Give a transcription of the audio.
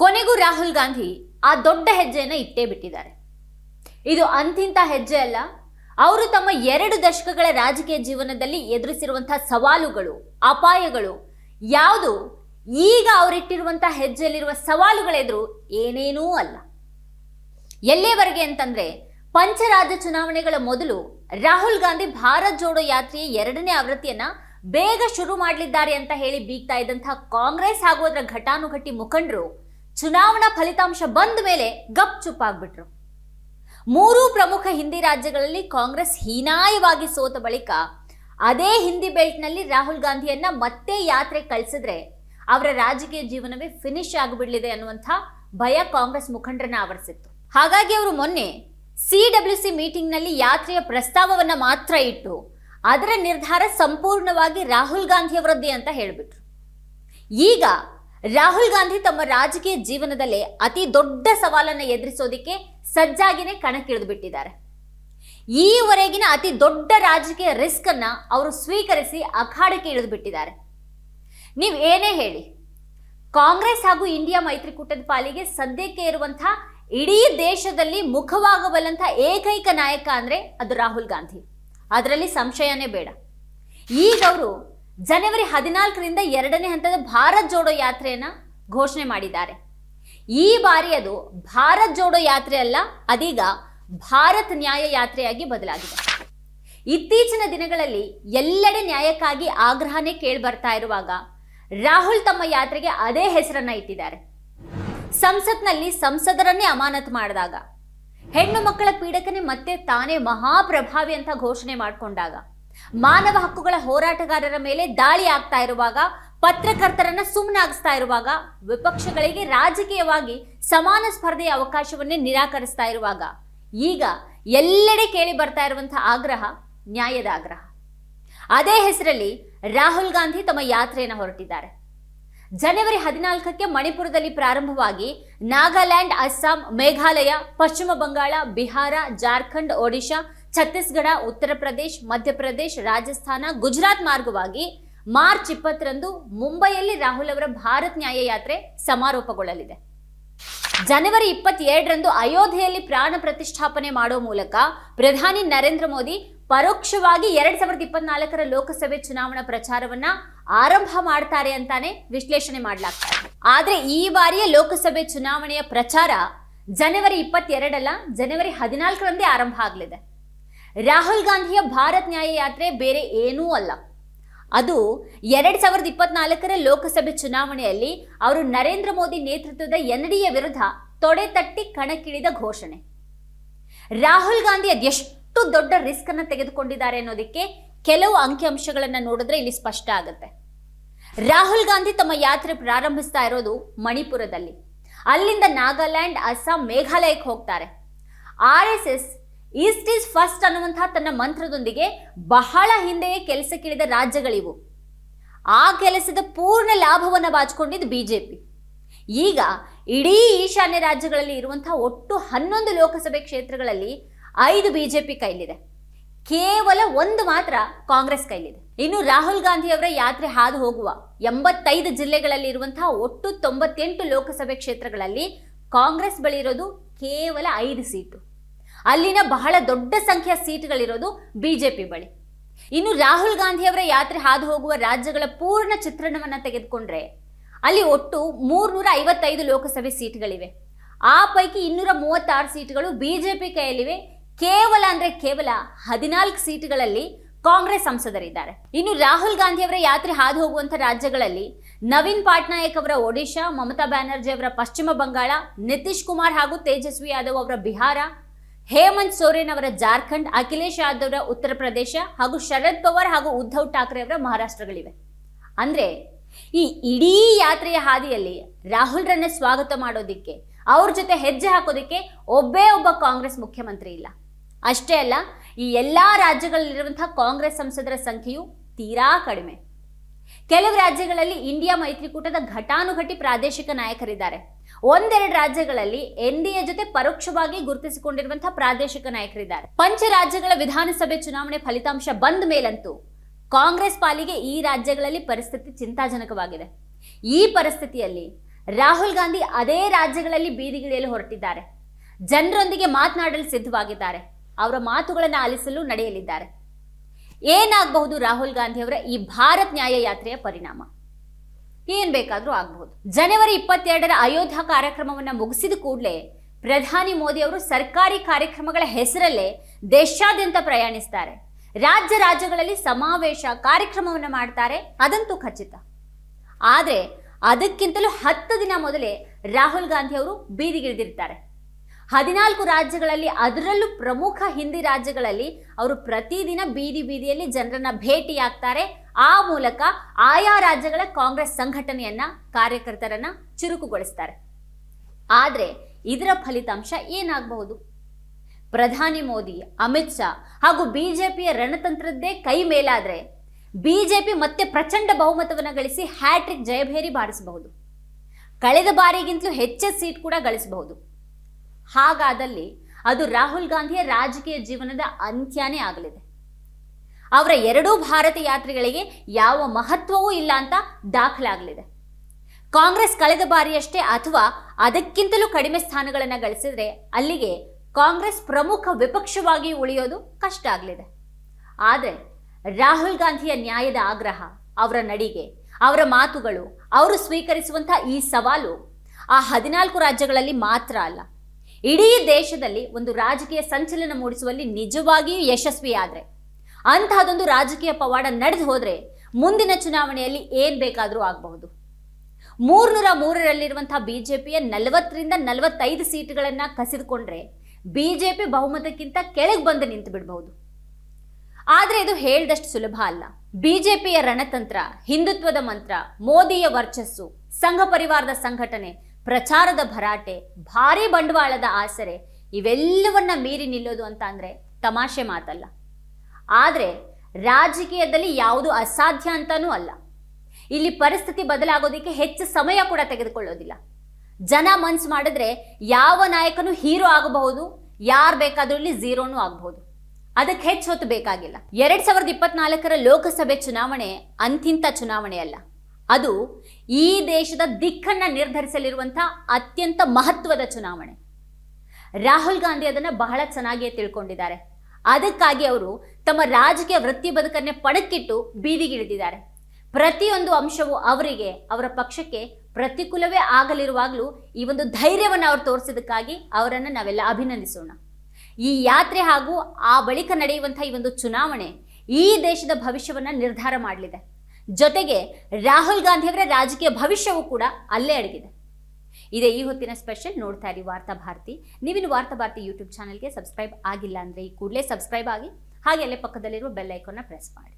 ಕೊನೆಗೂ ರಾಹುಲ್ ಗಾಂಧಿ ಆ ದೊಡ್ಡ ಹೆಜ್ಜೆಯನ್ನು ಇಟ್ಟೇ ಬಿಟ್ಟಿದ್ದಾರೆ. ಇದು ಅಂತಿಂತ ಹೆಜ್ಜೆ ಅಲ್ಲ. ಅವರು ತಮ್ಮ ಎರಡು ದಶಕಗಳ ರಾಜಕೀಯ ಜೀವನದಲ್ಲಿ ಎದುರಿಸಿರುವಂತಹ ಸವಾಲುಗಳು, ಅಪಾಯಗಳು, ಯಾವುದು ಈಗ ಅವರಿಟ್ಟಿರುವಂತಹ ಹೆಜ್ಜೆಯಲ್ಲಿರುವ ಸವಾಲುಗಳೆದುರು ಏನೇನೂ ಅಲ್ಲ. ಎಲ್ಲಿಯವರೆಗೆ ಅಂತಂದ್ರೆ ಪಂಚರಾಜ್ಯ ಚುನಾವಣೆಗಳ ಮೊದಲು ರಾಹುಲ್ ಗಾಂಧಿ ಭಾರತ್ ಜೋಡೋ ಯಾತ್ರೆಯ ಎರಡನೇ ಆವೃತ್ತಿಯನ್ನ ಬೇಗ ಶುರು ಮಾಡಲಿದ್ದಾರೆ ಅಂತ ಹೇಳಿ ಬೀಗ್ತಾ ಇದ್ದಂತಹ ಕಾಂಗ್ರೆಸ್ ಹಾಗೂ ಘಟಾನುಘಟಿ ಮುಖಂಡರು ಚುನಾವಣಾ ಫಲಿತಾಂಶ ಬಂದ ಮೇಲೆ ಗಪ್ ಚುಪ್ಪಾಗ್ಬಿಟ್ರು ಮೂರೂ ಪ್ರಮುಖ ಹಿಂದಿ ರಾಜ್ಯಗಳಲ್ಲಿ ಕಾಂಗ್ರೆಸ್ ಹೀನಾಯವಾಗಿ ಸೋತ ಬಳಿಕ ಅದೇ ಹಿಂದಿ ಬೆಲ್ಟ್ನಲ್ಲಿ ರಾಹುಲ್ ಗಾಂಧಿಯನ್ನ ಮತ್ತೆ ಯಾತ್ರೆ ಕಳಿಸಿದ್ರೆ ಅವರ ರಾಜಕೀಯ ಜೀವನವೇ ಫಿನಿಶ್ ಆಗಿಬಿಡಲಿದೆ ಅನ್ನುವಂಥ ಭಯ ಕಾಂಗ್ರೆಸ್ ಮುಖಂಡರನ್ನ ಆವರಿಸಿತ್ತು. ಹಾಗಾಗಿ ಅವರು ಮೊನ್ನೆ ಸಿ ಡಬ್ಲ್ಯೂ ಸಿ ಮೀಟಿಂಗ್ನಲ್ಲಿ ಯಾತ್ರೆಯ ಪ್ರಸ್ತಾವವನ್ನ ಮಾತ್ರ ಇಟ್ಟು ಅದರ ನಿರ್ಧಾರ ಸಂಪೂರ್ಣವಾಗಿ ರಾಹುಲ್ ಗಾಂಧಿ ಅವರದ್ದೇ ಅಂತ ಹೇಳಿಬಿಟ್ರು. ಈಗ ರಾಹುಲ್ ಗಾಂಧಿ ತಮ್ಮ ರಾಜಕೀಯ ಜೀವನದಲ್ಲೇ ಅತಿ ದೊಡ್ಡ ಸವಾಲನ್ನು ಎದುರಿಸೋದಿಕ್ಕೆ ಸಜ್ಜಾಗಿನೇ ಕಣಕ್ಕಿಳಿದು ಬಿಟ್ಟಿದ್ದಾರೆ. ಈವರೆಗಿನ ಅತಿ ದೊಡ್ಡ ರಾಜಕೀಯ ರಿಸ್ಕ್ ಅನ್ನ ಅವರು ಸ್ವೀಕರಿಸಿ ಅಖಾಡಕ್ಕೆ ಇಳಿದು ಬಿಟ್ಟಿದ್ದಾರೆ. ನೀವು ಏನೇ ಹೇಳಿ, ಕಾಂಗ್ರೆಸ್ ಹಾಗೂ ಇಂಡಿಯಾ ಮೈತ್ರಿಕೂಟದ ಪಾಲಿಗೆ ಸದ್ಯಕ್ಕೆ ಇರುವಂತಹ ಇಡೀ ದೇಶದಲ್ಲಿ ಮುಖವಾಗಬಲ್ಲಂಥ ಏಕೈಕ ನಾಯಕ ಅಂದ್ರೆ ಅದು ರಾಹುಲ್ ಗಾಂಧಿ. ಅದರಲ್ಲಿ ಸಂಶಯನೇ ಬೇಡ. ಈಗ ಅವರು ಜನವರಿ ಹದಿನಾಲ್ಕರಿಂದ ಎರಡನೇ ಹಂತದ ಭಾರತ್ ಜೋಡೋ ಯಾತ್ರೆಯನ್ನ ಘೋಷಣೆ ಮಾಡಿದ್ದಾರೆ. ಈ ಬಾರಿ ಅದು ಭಾರತ್ ಜೋಡೋ ಯಾತ್ರೆ ಅಲ್ಲ, ಅದೀಗ ಭಾರತ್ ನ್ಯಾಯ ಯಾತ್ರೆಯಾಗಿ ಬದಲಾಗಿದೆ. ಇತ್ತೀಚಿನ ದಿನಗಳಲ್ಲಿ ಎಲ್ಲೆಡೆ ನ್ಯಾಯಕ್ಕಾಗಿ ಆಗ್ರಹನೇ ಕೇಳಿ ಬರ್ತಾ ಇರುವಾಗ ರಾಹುಲ್ ತಮ್ಮ ಯಾತ್ರೆಗೆ ಅದೇ ಹೆಸರನ್ನ ಇಟ್ಟಿದ್ದಾರೆ. ಸಂಸತ್ನಲ್ಲಿ ಸಂಸದರನ್ನೇ ಅಮಾನತು ಮಾಡಿದಾಗ, ಹೆಣ್ಣು ಮಕ್ಕಳ ಪೀಡಕನೇ ಮತ್ತೆ ತಾನೇ ಮಹಾಪ್ರಭಾವಿ ಅಂತ ಘೋಷಣೆ ಮಾಡಿಕೊಂಡಾಗ ಮಾನವ ಹಕ್ಕುಗಳ ಹೋರಾಟಗಾರರ ಮೇಲೆ ದಾಳಿ ಆಗ್ತಾ ಇರುವಾಗ, ಪತ್ರಕರ್ತರನ್ನ ಸುಮ್ಮನಾಗಿಸ್ತಾ ಇರುವಾಗ, ವಿಪಕ್ಷಗಳಿಗೆ ರಾಜಕೀಯವಾಗಿ ಸಮಾನ ಸ್ಪರ್ಧೆಯ ಅವಕಾಶವನ್ನೇ ನಿರಾಕರಿಸ್ತಾ ಇರುವಾಗ, ಈಗ ಎಲ್ಲೆಡೆ ಕೇಳಿ ಬರ್ತಾ ಇರುವಂತಹ ಆಗ್ರಹ, ನ್ಯಾಯದ ಆಗ್ರಹ. ಅದೇ ಹೆಸರಲ್ಲಿ ರಾಹುಲ್ ಗಾಂಧಿ ತಮ್ಮ ಯಾತ್ರೆಯನ್ನು ಹೊರಟಿದ್ದಾರೆ. ಜನವರಿ ಹದಿನಾಲ್ಕಕ್ಕೆ ಮಣಿಪುರದಲ್ಲಿ ಪ್ರಾರಂಭವಾಗಿ ನಾಗಾಲ್ಯಾಂಡ್, ಅಸ್ಸಾಂ, ಮೇಘಾಲಯ, ಪಶ್ಚಿಮ ಬಂಗಾಳ, ಬಿಹಾರ, ಜಾರ್ಖಂಡ್, ಒಡಿಶಾ ಛತ್ತೀಸ್ಗಢ, ಉತ್ತರ ಪ್ರದೇಶ್ ಮಧ್ಯಪ್ರದೇಶ್ ರಾಜಸ್ಥಾನ, ಗುಜರಾತ್ ಮಾರ್ಗವಾಗಿ ಮಾರ್ಚ್ ಇಪ್ಪತ್ತರಂದು ಮುಂಬೈಯಲ್ಲಿ ರಾಹುಲ್ ಅವರ ಭಾರತ್ ನ್ಯಾಯ ಯಾತ್ರೆ ಸಮಾರೋಪಗೊಳ್ಳಲಿದೆ. ಜನವರಿ ಇಪ್ಪತ್ತೆರಡರಂದು ಅಯೋಧ್ಯೆಯಲ್ಲಿ ಪ್ರಾಣ ಪ್ರತಿಷ್ಠಾಪನೆ ಮಾಡೋ ಮೂಲಕ ಪ್ರಧಾನಿ ನರೇಂದ್ರ ಮೋದಿ ಪರೋಕ್ಷವಾಗಿ ಎರಡ್ ಸಾವಿರದ ಇಪ್ಪತ್ನಾಲ್ಕರ ಲೋಕಸಭೆ ಚುನಾವಣಾ ಪ್ರಚಾರವನ್ನ ಆರಂಭ ಮಾಡ್ತಾರೆ ಅಂತಾನೆ ವಿಶ್ಲೇಷಣೆ ಮಾಡಲಾಗ್ತಾ ಇದೆ. ಆದ್ರೆ ಈ ಬಾರಿಯ ಲೋಕಸಭೆ ಚುನಾವಣೆಯ ಪ್ರಚಾರ ಜನವರಿ ಇಪ್ಪತ್ತೆರಡಲ್ಲ, ಜನವರಿ ಹದಿನಾಲ್ಕರಂದೇ ಆರಂಭ ಆಗಲಿದೆ. ರಾಹುಲ್ ಗಾಂಧಿಯ ಭಾರತ್ ನ್ಯಾಯ ಯಾತ್ರೆ ಬೇರೆ ಏನೂ ಅಲ್ಲ. ಅದು ಎರಡ್ ಸಾವಿರದ ಇಪ್ಪತ್ನಾಲ್ಕರ ಲೋಕಸಭೆ ಚುನಾವಣೆಯಲ್ಲಿ ಅವರು ನರೇಂದ್ರ ಮೋದಿ ನೇತೃತ್ವದ ಎನ್ಡಿಎ ವಿರುದ್ಧ ತೊಡೆ ತಟ್ಟಿ ಕಣಕ್ಕಿಳಿದ ಘೋಷಣೆ. ರಾಹುಲ್ ಗಾಂಧಿ ಅದೆಷ್ಟು ದೊಡ್ಡ ರಿಸ್ಕ್ ಅನ್ನ ತೆಗೆದುಕೊಂಡಿದ್ದಾರೆ ಅನ್ನೋದಕ್ಕೆ ಕೆಲವು ಅಂಕಿಅಂಶಗಳನ್ನ ನೋಡಿದ್ರೆ ಇಲ್ಲಿ ಸ್ಪಷ್ಟ ಆಗುತ್ತೆ. ರಾಹುಲ್ ಗಾಂಧಿ ತಮ್ಮ ಯಾತ್ರೆ ಪ್ರಾರಂಭಿಸ್ತಾ ಇರೋದು ಮಣಿಪುರದಲ್ಲಿ. ಅಲ್ಲಿಂದ ನಾಗಾಲ್ಯಾಂಡ್, ಅಸ್ಸಾಂ, ಮೇಘಾಲಯಕ್ಕೆ ಹೋಗ್ತಾರೆ. R S S east is first ಅನ್ನುವಂತಹ ತನ್ನ ಮಂತ್ರದೊಂದಿಗೆ ಬಹಳ ಹಿಂದೆಯೇ ಕೆಲಸಕ್ಕಿಳಿದ ರಾಜ್ಯಗಳಿವು. ಆ ಕೆಲಸದ ಪೂರ್ಣ ಲಾಭವನ್ನು ಬಾಚಿಕೊಂಡಿದ್ದು ಬಿಜೆಪಿ. ಈಗ ಇಡೀ ಈಶಾನ್ಯ ರಾಜ್ಯಗಳಲ್ಲಿ ಇರುವಂತಹ ಒಟ್ಟು ಹನ್ನೊಂದು ಲೋಕಸಭೆ ಕ್ಷೇತ್ರಗಳಲ್ಲಿ ಐದು ಬಿಜೆಪಿ ಕೈಲಿದೆ. ಕೇವಲ ಒಂದು ಮಾತ್ರ ಕಾಂಗ್ರೆಸ್ ಕೈಲಿದೆ. ಇನ್ನು ರಾಹುಲ್ ಗಾಂಧಿ ಅವರ ಯಾತ್ರೆ ಹಾದು ಹೋಗುವ ಎಂಬತ್ತೈದು ಜಿಲ್ಲೆಗಳಲ್ಲಿ ಇರುವಂತಹ ಒಟ್ಟು ತೊಂಬತ್ತೆಂಟು ಲೋಕಸಭೆ ಕ್ಷೇತ್ರಗಳಲ್ಲಿ ಕಾಂಗ್ರೆಸ್ ಬಳಿ ಇರೋದು ಕೇವಲ ಐದು ಸೀಟು. ಅಲ್ಲಿನ ಬಹಳ ದೊಡ್ಡ ಸಂಖ್ಯೆಯ ಸೀಟ್ಗಳಿರೋದು ಬಿಜೆಪಿ ಬಳಿ. ಇನ್ನು ರಾಹುಲ್ ಗಾಂಧಿ ಅವರ ಯಾತ್ರೆ ಹಾದು ಹೋಗುವ ರಾಜ್ಯಗಳ ಪೂರ್ಣ ಚಿತ್ರಣವನ್ನು ತೆಗೆದುಕೊಂಡ್ರೆ ಅಲ್ಲಿ ಒಟ್ಟು ಮೂರ್ನೂರ ಐವತ್ತೈದು ಲೋಕಸಭೆ ಸೀಟ್ಗಳಿವೆ. ಆ ಪೈಕಿ ಇನ್ನೂರ ಮೂವತ್ತಾರು ಸೀಟ್ಗಳು ಬಿಜೆಪಿ ಕೈಯಲ್ಲಿವೆ. ಕೇವಲ ಅಂದ್ರೆ ಕೇವಲ ಹದಿನಾಲ್ಕು ಸೀಟ್ಗಳಲ್ಲಿ ಕಾಂಗ್ರೆಸ್ ಸಂಸದರಿದ್ದಾರೆ. ಇನ್ನು ರಾಹುಲ್ ಗಾಂಧಿ ಅವರ ಯಾತ್ರೆ ಹಾದು ಹೋಗುವಂಥ ರಾಜ್ಯಗಳಲ್ಲಿ ನವೀನ್ ಪಟ್ನಾಯಕ್ ಅವರ ಒಡಿಶಾ, ಮಮತಾ ಬ್ಯಾನರ್ಜಿ ಅವರ ಪಶ್ಚಿಮ ಬಂಗಾಳ, ನಿತೀಶ್ ಕುಮಾರ್ ಹಾಗೂ ತೇಜಸ್ವಿ ಯಾದವ್ ಅವರ ಬಿಹಾರ ಹೇಮಂತ್ ಸೋರೆನ್ ಅವರ ಜಾರ್ಖಂಡ್, ಅಖಿಲೇಶ್ ಯಾದವ್ ಅವರ ಉತ್ತರ ಪ್ರದೇಶ ಹಾಗೂ ಶರದ್ ಪವಾರ್ ಹಾಗೂ ಉದ್ಧವ್ ಠಾಕ್ರೆ ಅವರ ಮಹಾರಾಷ್ಟ್ರಗಳಿವೆ. ಅಂದ್ರೆ ಈ ಇಡೀ ಯಾತ್ರೆಯ ಹಾದಿಯಲ್ಲಿ ರಾಹುಲ್ರನ್ನ ಸ್ವಾಗತ ಮಾಡೋದಿಕ್ಕೆ, ಅವ್ರ ಜೊತೆ ಹೆಜ್ಜೆ ಹಾಕೋದಿಕ್ಕೆ ಒಬ್ಬೇ ಒಬ್ಬ ಕಾಂಗ್ರೆಸ್ ಮುಖ್ಯಮಂತ್ರಿ ಇಲ್ಲ. ಅಷ್ಟೇ ಅಲ್ಲ, ಈ ಎಲ್ಲಾ ರಾಜ್ಯಗಳಲ್ಲಿರುವಂತಹ ಕಾಂಗ್ರೆಸ್ ಸಂಸದರ ಸಂಖ್ಯೆಯು ತೀರಾ ಕಡಿಮೆ. ಕೆಲವು ರಾಜ್ಯಗಳಲ್ಲಿ ಇಂಡಿಯಾ ಮೈತ್ರಿಕೂಟದ ಘಟಾನುಘಟಿ ಪ್ರಾದೇಶಿಕ ನಾಯಕರಿದ್ದಾರೆ. ಒಂದೆರಡು ರಾಜ್ಯಗಳಲ್ಲಿ ಎನ್ಡಿಎ ಜೊತೆ ಪರೋಕ್ಷವಾಗಿ ಗುರುತಿಸಿಕೊಂಡಿರುವಂತಹ ಪ್ರಾದೇಶಿಕ ನಾಯಕರಿದ್ದಾರೆ. ಪಂಚ ರಾಜ್ಯಗಳ ವಿಧಾನಸಭೆ ಚುನಾವಣೆ ಫಲಿತಾಂಶ ಬಂದ ಮೇಲಂತೂ ಕಾಂಗ್ರೆಸ್ ಪಾಲಿಗೆ ಈ ರಾಜ್ಯಗಳಲ್ಲಿ ಪರಿಸ್ಥಿತಿ ಚಿಂತಾಜನಕವಾಗಿದೆ. ಈ ಪರಿಸ್ಥಿತಿಯಲ್ಲಿ ರಾಹುಲ್ ಗಾಂಧಿ ಅದೇ ರಾಜ್ಯಗಳಲ್ಲಿ ಬೀದಿಗಿಳಿಯಲು ಹೊರಟಿದ್ದಾರೆ. ಜನರೊಂದಿಗೆ ಮಾತನಾಡಲು ಸಿದ್ಧವಾಗಿದ್ದಾರೆ. ಅವರ ಮಾತುಗಳನ್ನು ಆಲಿಸಲು ನಡೆಯಲಿದ್ದಾರೆ. ಏನಾಗಬಹುದು ರಾಹುಲ್ ಗಾಂಧಿ ಅವರ ಈ ಭಾರತ್ ನ್ಯಾಯ ಯಾತ್ರೆಯ ಪರಿಣಾಮ? ಏನ್ ಬೇಕಾದ್ರೂ ಆಗಬಹುದು. ಜನವರಿ ಇಪ್ಪತ್ತೆರಡರ ಅಯೋಧ್ಯ ಕಾರ್ಯಕ್ರಮವನ್ನು ಮುಗಿಸಿದ ಕೂಡಲೇ ಪ್ರಧಾನಿ ಮೋದಿ ಅವರು ಸರ್ಕಾರಿ ಕಾರ್ಯಕ್ರಮಗಳ ಹೆಸರಲ್ಲೇ ದೇಶಾದ್ಯಂತ ಪ್ರಯಾಣಿಸ್ತಾರೆ. ರಾಜ್ಯ ರಾಜ್ಯಗಳಲ್ಲಿ ಸಮಾವೇಶ ಕಾರ್ಯಕ್ರಮವನ್ನು ಮಾಡ್ತಾರೆ, ಅದಂತೂ ಖಚಿತ. ಆದರೆ ಅದಕ್ಕಿಂತಲೂ ಹತ್ತು ದಿನ ಮೊದಲೇ ರಾಹುಲ್ ಗಾಂಧಿ ಅವರು ಬೀದಿಗಿಳಿದಿರ್ತಾರೆ. ಹದಿನಾಲ್ಕು ರಾಜ್ಯಗಳಲ್ಲಿ ಅದರಲ್ಲೂ ಪ್ರಮುಖ ಹಿಂದಿ ರಾಜ್ಯಗಳಲ್ಲಿ ಅವರು ಪ್ರತಿದಿನ ಬೀದಿ ಬೀದಿಯಲ್ಲಿ ಜನರನ್ನ ಭೇಟಿಯಾಗ್ತಾರೆ. ಆ ಮೂಲಕ ಆಯಾ ರಾಜ್ಯಗಳ ಕಾಂಗ್ರೆಸ್ ಸಂಘಟನೆಯನ್ನ ಕಾರ್ಯಕರ್ತರನ್ನ ಚುರುಕುಗೊಳಿಸ್ತಾರೆ. ಆದರೆ ಇದರ ಫಲಿತಾಂಶ ಏನಾಗಬಹುದು? ಪ್ರಧಾನಿ ಮೋದಿ, ಅಮಿತ್ ಶಾ ಹಾಗೂ ಬಿಜೆಪಿಯ ರಣತಂತ್ರದ್ದೇ ಕೈ ಮೇಲಾದ್ರೆ ಬಿಜೆಪಿ ಮತ್ತೆ ಪ್ರಚಂಡ ಬಹುಮತವನ್ನು ಗಳಿಸಿ ಹ್ಯಾಟ್ರಿಕ್ ಜಯಭೇರಿ ಬಾರಿಸಬಹುದು. ಕಳೆದ ಬಾರಿಗಿಂತಲೂ ಹೆಚ್ಚು ಸೀಟ್ ಕೂಡ ಗಳಿಸಬಹುದು. ಹಾಗಾದಲ್ಲಿ ಅದು ರಾಹುಲ್ ಗಾಂಧಿಯ ರಾಜಕೀಯ ಜೀವನದ ಅಂತ್ಯನೇ ಆಗಲಿದೆ. ಅವರ ಎರಡೂ ಭಾರತ ಯಾತ್ರೆಗಳಿಗೆ ಯಾವ ಮಹತ್ವವೂ ಇಲ್ಲ ಅಂತ ದಾಖಲಾಗಲಿದೆ. ಕಾಂಗ್ರೆಸ್ ಕಳೆದ ಬಾರಿಯಷ್ಟೇ ಅಥವಾ ಅದಕ್ಕಿಂತಲೂ ಕಡಿಮೆ ಸ್ಥಾನಗಳನ್ನು ಗಳಿಸಿದ್ರೆ ಅಲ್ಲಿಗೆ ಕಾಂಗ್ರೆಸ್ ಪ್ರಮುಖ ವಿಪಕ್ಷವಾಗಿ ಉಳಿಯೋದು ಕಷ್ಟ ಆಗಲಿದೆ. ಆದರೆ ರಾಹುಲ್ ಗಾಂಧಿಯ ನ್ಯಾಯದ ಆಗ್ರಹ, ಅವರ ನಡಿಗೆ, ಅವರ ಮಾತುಗಳು, ಅವರು ಸ್ವೀಕರಿಸುವಂತಹ ಈ ಸವಾಲು ಆ ಹದಿನಾಲ್ಕು ರಾಜ್ಯಗಳಲ್ಲಿ ಮಾತ್ರ ಅಲ್ಲ. ಇಡೀ ದೇಶದಲ್ಲಿ ಒಂದು ರಾಜಕೀಯ ಸಂಚಲನ ಮೂಡಿಸುವಲ್ಲಿ ನಿಜವಾಗಿಯೂ ಯಶಸ್ವಿಯಾದರೆ, ಅಂತಹದೊಂದು ರಾಜಕೀಯ ಪವಾಡ ನಡೆದು ಹೋದರೆ ಮುಂದಿನ ಚುನಾವಣೆಯಲ್ಲಿ ಏನ್ ಬೇಕಾದರೂ ಆಗಬಹುದು. ಮೂರ್ನೂರ ಮೂರರಲ್ಲಿರುವಂತಹ ಬಿಜೆಪಿಯ ನಲವತ್ತರಿಂದ ನಲವತ್ತೈದು ಸೀಟುಗಳನ್ನು ಕಸಿದುಕೊಂಡ್ರೆ ಬಿಜೆಪಿ ಬಹುಮತಕ್ಕಿಂತ ಕೆಳಗೆ ಬಂದು ನಿಂತು ಬಿಡಬಹುದು. ಆದರೆ ಇದು ಹೇಳ್ದಷ್ಟು ಸುಲಭ ಅಲ್ಲ. ಬಿಜೆಪಿಯ ರಣತಂತ್ರ, ಹಿಂದುತ್ವದ ಮಂತ್ರ, ಮೋದಿಯ ವರ್ಚಸ್ಸು, ಸಂಘ ಪರಿವಾರದ ಸಂಘಟನೆ ಪ್ರಚಾರದ ಭರಾಟೆ, ಭಾರಿ ಬಂಡವಾಳದ ಆಸರೆ, ಇವೆಲ್ಲವನ್ನ ಮೀರಿ ನಿಲ್ಲೋದು ಅಂತ ಅಂದರೆ ತಮಾಷೆ ಮಾತಲ್ಲ. ಆದರೆ ರಾಜಕೀಯದಲ್ಲಿ ಯಾವುದು ಅಸಾಧ್ಯ ಅಂತಾನೂ ಅಲ್ಲ. ಇಲ್ಲಿ ಪರಿಸ್ಥಿತಿ ಬದಲಾಗೋದಕ್ಕೆ ಹೆಚ್ಚು ಸಮಯ ಕೂಡ ತೆಗೆದುಕೊಳ್ಳೋದಿಲ್ಲ. ಜನ ಮನ್ಸು ಮಾಡಿದ್ರೆ ಯಾವ ನಾಯಕನು ಹೀರೋ ಆಗಬಹುದು, ಯಾರು ಬೇಕಾದ್ರೂ ಇಲ್ಲಿ ಝೀರೋನೂ ಆಗಬಹುದು. ಅದಕ್ಕೆ ಹೆಚ್ಚು ಹೊತ್ತು ಬೇಕಾಗಿಲ್ಲ. ಎರಡ್ ಸಾವಿರದ ಇಪ್ಪತ್ನಾಲ್ಕರ ಲೋಕಸಭೆ ಚುನಾವಣೆ ಅಂತಿಂತ ಚುನಾವಣೆ ಅಲ್ಲ. ಅದು ಈ ದೇಶದ ದಿಕ್ಕನ್ನ ನಿರ್ಧರಿಸಲಿರುವಂಥ ಅತ್ಯಂತ ಮಹತ್ವದ ಚುನಾವಣೆ. ರಾಹುಲ್ ಗಾಂಧಿ ಅದನ್ನ ಬಹಳ ಚೆನ್ನಾಗಿಯೇ ತಿಳ್ಕೊಂಡಿದ್ದಾರೆ. ಅದಕ್ಕಾಗಿ ಅವರು ತಮ್ಮ ರಾಜಕೀಯ ವೃತ್ತಿ ಬದುಕನ್ನೇ ಪಡಕ್ಕಿಟ್ಟು ಬೀದಿಗಿಳಿದಿದ್ದಾರೆ. ಪ್ರತಿಯೊಂದು ಅಂಶವು ಅವರಿಗೆ, ಅವರ ಪಕ್ಷಕ್ಕೆ ಪ್ರತಿಕೂಲವೇ ಆಗಲಿರುವಾಗಲೂ ಈ ಒಂದು ಧೈರ್ಯವನ್ನು ಅವರು ತೋರಿಸಿದಕ್ಕಾಗಿ ಅವರನ್ನು ನಾವೆಲ್ಲ ಅಭಿನಂದಿಸೋಣ. ಈ ಯಾತ್ರೆ ಹಾಗೂ ಆ ಬಳಿಕ ನಡೆಯುವಂಥ ಈ ಒಂದು ಚುನಾವಣೆ ಈ ದೇಶದ ಭವಿಷ್ಯವನ್ನ ನಿರ್ಧಾರ ಮಾಡಲಿದೆ. ಜೊತೆಗೆ ರಾಹುಲ್ ಗಾಂಧಿಯವರ ರಾಜಕೀಯ ಭವಿಷ್ಯವೂ ಕೂಡ ಅಲ್ಲೇ ಅಡಗಿದೆ. ಇದೇ ಈ ಹೊತ್ತಿನ ಸ್ಪೆಷಲ್ ನೋಡ್ತಾ ಇರಿ ವಾರ್ತಾ ಭಾರತಿ. ನೀವಿನ ವಾರ್ತಾ ಭಾರತಿ ಯೂಟ್ಯೂಬ್ ಚಾನಲ್ಗೆ ಸಬ್ಸ್ಕ್ರೈಬ್ ಆಗಿಲ್ಲ ಅಂದರೆ ಈ ಕೂಡಲೇ ಸಬ್ಸ್ಕ್ರೈಬ್ ಆಗಿ ಹಾಗೆ ಅಲ್ಲೇ ಪಕ್ಕದಲ್ಲಿರುವ ಬೆಲ್ ಐಕಾನ್ನ ಪ್ರೆಸ್ ಮಾಡಿ.